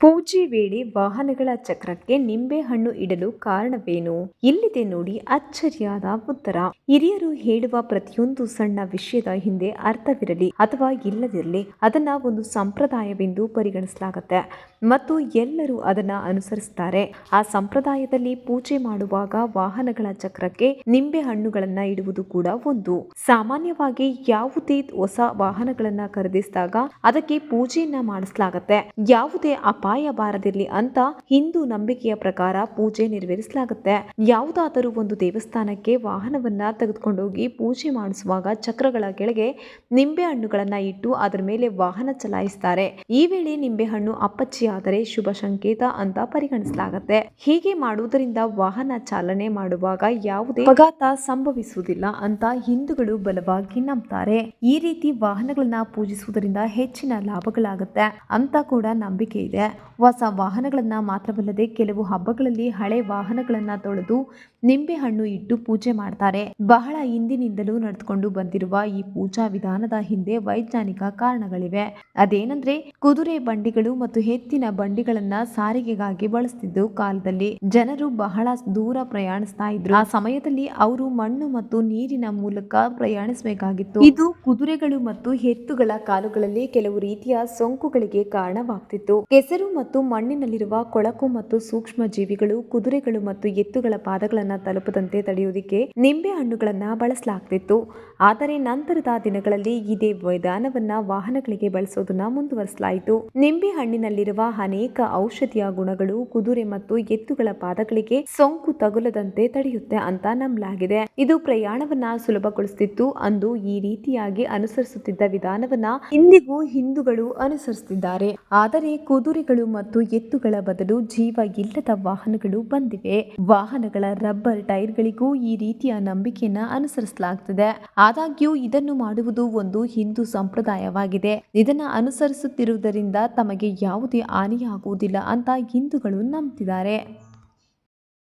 ಪೂಜೆ ವೇಳೆ ವಾಹನಗಳ ಚಕ್ರಕ್ಕೆ ನಿಂಬೆಹಣ್ಣು ಇಡಲು ಕಾರಣವೇನು? ಇಲ್ಲಿದೆ ನೋಡಿ ಅಚ್ಚರಿಯಾದ ಉತ್ತರ. ಹಿರಿಯರು ಹೇಳುವ ಪ್ರತಿಯೊಂದು ಸಣ್ಣ ವಿಷಯದ ಹಿಂದೆ ಅರ್ಥವಿರಲಿ ಅಥವಾ ಇಲ್ಲದಿರಲಿ, ಅದನ್ನ ಒಂದು ಸಂಪ್ರದಾಯವೆಂದು ಪರಿಗಣಿಸಲಾಗುತ್ತೆ. ಮತ್ತು ಎಲ್ಲರೂ ಅದನ್ನ ಅನುಸರಿಸುತ್ತಾರೆ ಆ ಸಂಪ್ರದಾಯದಲ್ಲಿ ಪೂಜೆ ಮಾಡುವಾಗ ವಾಹನಗಳ ಚಕ್ರಕ್ಕೆ ನಿಂಬೆ ಹಣ್ಣುಗಳನ್ನ ಇಡುವುದು ಕೂಡ ಒಂದು. ಸಾಮಾನ್ಯವಾಗಿ ಯಾವುದೇ ಹೊಸ ವಾಹನಗಳನ್ನ ಖರೀದಿಸಿದಾಗ ಅದಕ್ಕೆ ಪೂಜೆಯನ್ನ ಮಾಡಿಸಲಾಗತ್ತೆ. ಯಾವುದೇ ಅಪಾಯ ಬಾರದಿರಲಿ ಅಂತ ಹಿಂದೂ ನಂಬಿಕೆಯ ಪ್ರಕಾರ ಪೂಜೆ ನೆರವೇರಿಸಲಾಗುತ್ತೆ. ಯಾವುದಾದರೂ ಒಂದು ದೇವಸ್ಥಾನಕ್ಕೆ ವಾಹನವನ್ನ ತೆಗೆದುಕೊಂಡೋಗಿ ಪೂಜೆ ಮಾಡಿಸುವಾಗ ಚಕ್ರಗಳ ಕೆಳಗೆ ನಿಂಬೆ ಹಣ್ಣುಗಳನ್ನ ಇಟ್ಟು ಅದರ ಮೇಲೆ ವಾಹನ ಚಲಾಯಿಸ್ತಾರೆ. ಈ ವೇಳೆ ನಿಂಬೆಹಣ್ಣು ಅಪ್ಪಚ್ಚಿಯಾದರೆ ಶುಭ ಸಂಕೇತ ಅಂತ ಪರಿಗಣಿಸಲಾಗುತ್ತೆ. ಹೀಗೆ ಮಾಡುವುದರಿಂದ ವಾಹನ ಚಾಲನೆ ಮಾಡುವಾಗ ಯಾವುದೇ ಅಪಘಾತ ಸಂಭವಿಸುವುದಿಲ್ಲ ಅಂತ ಹಿಂದೂಗಳು ಬಲವಾಗಿ ನಂಬ್ತಾರೆ. ಈ ರೀತಿ ವಾಹನಗಳನ್ನ ಪೂಜಿಸುವುದರಿಂದ ಹೆಚ್ಚಿನ ಲಾಭಗಳಾಗುತ್ತೆ ಅಂತ ಕೂಡ ನಂಬಿಕೆ ಇದೆ. ಹೊಸ ವಾಹನಗಳನ್ನು ಮಾತ್ರವಲ್ಲದೆ ಕೆಲವು ಹಬ್ಬಗಳಲ್ಲಿ ಹಳೆ ವಾಹನಗಳನ್ನು ತೊಳೆದು ನಿಂಬೆ ಹಣ್ಣು ಇಟ್ಟು ಪೂಜೆ ಮಾಡ್ತಾರೆ. ಬಹಳ ಹಿಂದಿನಿಂದಲೂ ನಡೆದುಕೊಂಡು ಬಂದಿರುವ ಈ ಪೂಜಾ ವಿಧಾನದ ಹಿಂದೆ ವೈಜ್ಞಾನಿಕ ಕಾರಣಗಳಿವೆ. ಅದೇನಂದ್ರೆ, ಕುದುರೆ ಬಂಡಿಗಳು ಮತ್ತು ಎತ್ತಿನ ಬಂಡಿಗಳನ್ನ ಸಾರಿಗೆಗಾಗಿ ಬಳಸ್ತಿದ್ದು ಕಾಲದಲ್ಲಿ ಜನರು ಬಹಳ ದೂರ ಪ್ರಯಾಣಿಸ್ತಾ ಇದ್ರು. ಆ ಸಮಯದಲ್ಲಿ ಅವರು ಮಣ್ಣು ಮತ್ತು ನೀರಿನ ಮೂಲಕ ಪ್ರಯಾಣಿಸಬೇಕಾಗಿತ್ತು. ಇದು ಕುದುರೆಗಳು ಮತ್ತು ಎತ್ತುಗಳ ಕಾಲುಗಳಲ್ಲಿ ಕೆಲವು ರೀತಿಯ ಸೋಂಕುಗಳಿಗೆ ಕಾರಣವಾಗ್ತಿತ್ತು. ಕೆಸರು ಮತ್ತು ಮಣ್ಣಿನಲ್ಲಿರುವ ಕೊಳಕು ಮತ್ತು ಸೂಕ್ಷ್ಮ ಜೀವಿಗಳು, ಕುದುರೆಗಳು ಮತ್ತು ಎತ್ತುಗಳ ಪಾದಗಳನ್ನ ತಲುಪದಂತೆ ತಡೆಯುವುದಕ್ಕೆ ನಿಂಬೆ ಹಣ್ಣುಗಳನ್ನ ಬಳಸಲಾಗ್ತಿತ್ತು. ಆದರೆ ನಂತರದ ದಿನಗಳಲ್ಲಿ ಇದೇ ವಿಧಾನವನ್ನ ವಾಹನಗಳಿಗೆ ಬಳಸೋದನ್ನ ಮುಂದುವರಿಸಲಾಯಿತು. ನಿಂಬೆ ಹಣ್ಣಿನಲ್ಲಿರುವ ಅನೇಕ ಔಷಧಿಯ ಗುಣಗಳು ಕುದುರೆ ಮತ್ತು ಎತ್ತುಗಳ ಪಾದಗಳಿಗೆ ಸೋಂಕು ತಗುಲದಂತೆ ತಡೆಯುತ್ತೆ ಅಂತ ನಂಬಲಾಗಿದೆ. ಇದು ಪ್ರಯಾಣವನ್ನ ಸುಲಭಗೊಳಿಸುತ್ತಿತ್ತು ಅಂದು ಈ ರೀತಿಯಾಗಿ ಅನುಸರಿಸುತ್ತಿದ್ದ ವಿಧಾನವನ್ನ ಇಂದಿಗೂ ಹಿಂದೂಗಳು ಅನುಸರಿಸುತ್ತಿದ್ದಾರೆ. ಆದರೆ ಕುದುರೆಗಳು ಮತ್ತು ಎತ್ತುಗಳ ಬದಲು ಜೀವ ಇಲ್ಲದ ವಾಹನಗಳು ಬಂದಿವೆ. ವಾಹನಗಳ ರಬ್ಬರ್ ಟೈರ್ಗಳಿಗೂ ಈ ರೀತಿಯ ನಂಬಿಕೆಯನ್ನ ಅನುಸರಿಸಲಾಗುತ್ತದೆ ಆದಾಗ್ಯೂ ಇದನ್ನು ಮಾಡುವುದು ಒಂದು ಹಿಂದೂ ಸಂಪ್ರದಾಯವಾಗಿದೆ. ಇದನ್ನ ಅನುಸರಿಸುತ್ತಿರುವುದರಿಂದ ತಮಗೆ ಯಾವುದೇ ಹಾನಿಯಾಗುವುದಿಲ್ಲ ಅಂತ ಹಿಂದೂಗಳು ನಂಬುತ್ತಿದ್ದಾರೆ